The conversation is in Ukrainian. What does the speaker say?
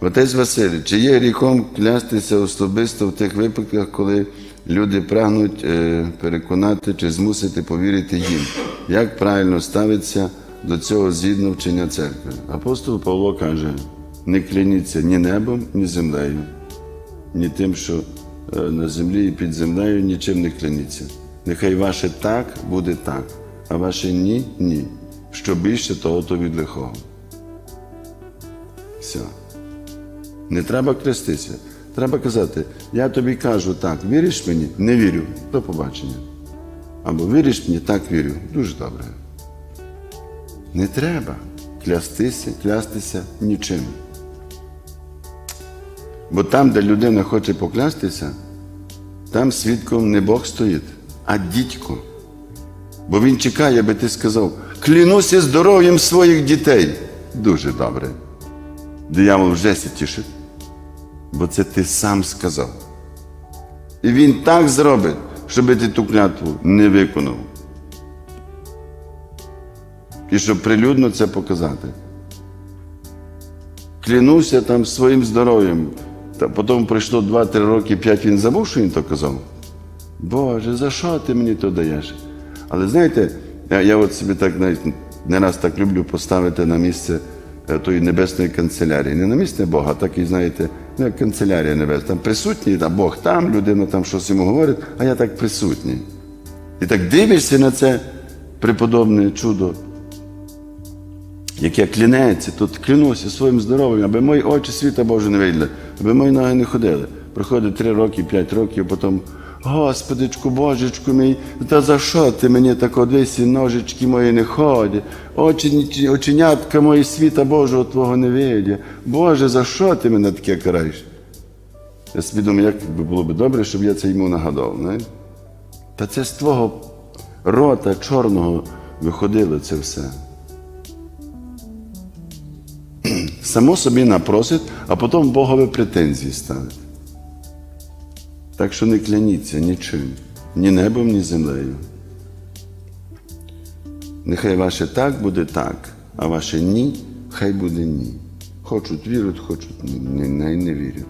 Отець Василь, чи є гріхом клястися особисто в тих випадках, коли люди прагнуть е, переконати чи змусити повірити їм? Як правильно ставиться до цього згідно вчення церкви? Апостол Павло каже: не кляніться ні небом, ні землею, ні тим, що е, на землі і під землею нічим не кляніться. Нехай ваше так буде так, а ваше ні ні. Що більше, того то від лихого. Все. Не треба креститися. Треба казати, я тобі кажу так, віриш мені? Не вірю. До побачення. Або віриш мені, так вірю. Дуже добре. Не треба клястися, клястися нічим. Бо там, де людина хоче поклястися, там свідком не Бог стоїть, а дідько. Бо він чекає, аби ти сказав, клянуся здоров'ям своїх дітей. Дуже добре. Диявол вже се тішить, бо це ти сам сказав. І він так зробить, щоб ти ту клятву не виконав. І щоб прилюдно це показати. Клянуся там своїм здоров'ям. Та потім пройшло 2-3 роки, 5 він забув, що він то казав. Боже, за що ти мені то даєш? Але знаєте, я, я от собі так навіть не раз так люблю поставити на місце е, тої небесної канцелярії. Не на місце Бога, а так і знаєте, ну, як канцелярія небесна. Там присутній, а Бог там, людина там щось йому говорить, а я так присутній. І так дивишся на це преподобне чудо, яке клянеться, тут клянуся своїм здоров'ям, аби мої очі світа Боже не виділи, аби мої ноги не ходили. Проходить три роки, п'ять років, потім, Господичку, Божечку мій, та за що ти мені так одесі ножички мої не ходять, очі, оченятка мої світа Божого Твого не видять. Боже, за що ти мене таке караєш? Я собі думаю, як було б добре, щоб я це йому нагадав. знаєте? Та це з твого рота чорного виходило це все. Само собі напросить, а потім Богові претензії ставить. Так що не кляніться нічим, ні небом, ні землею. Нехай ваше так буде так, а ваше ні, хай буде ні. Хочуть вірять, хочуть не, не, не вірять.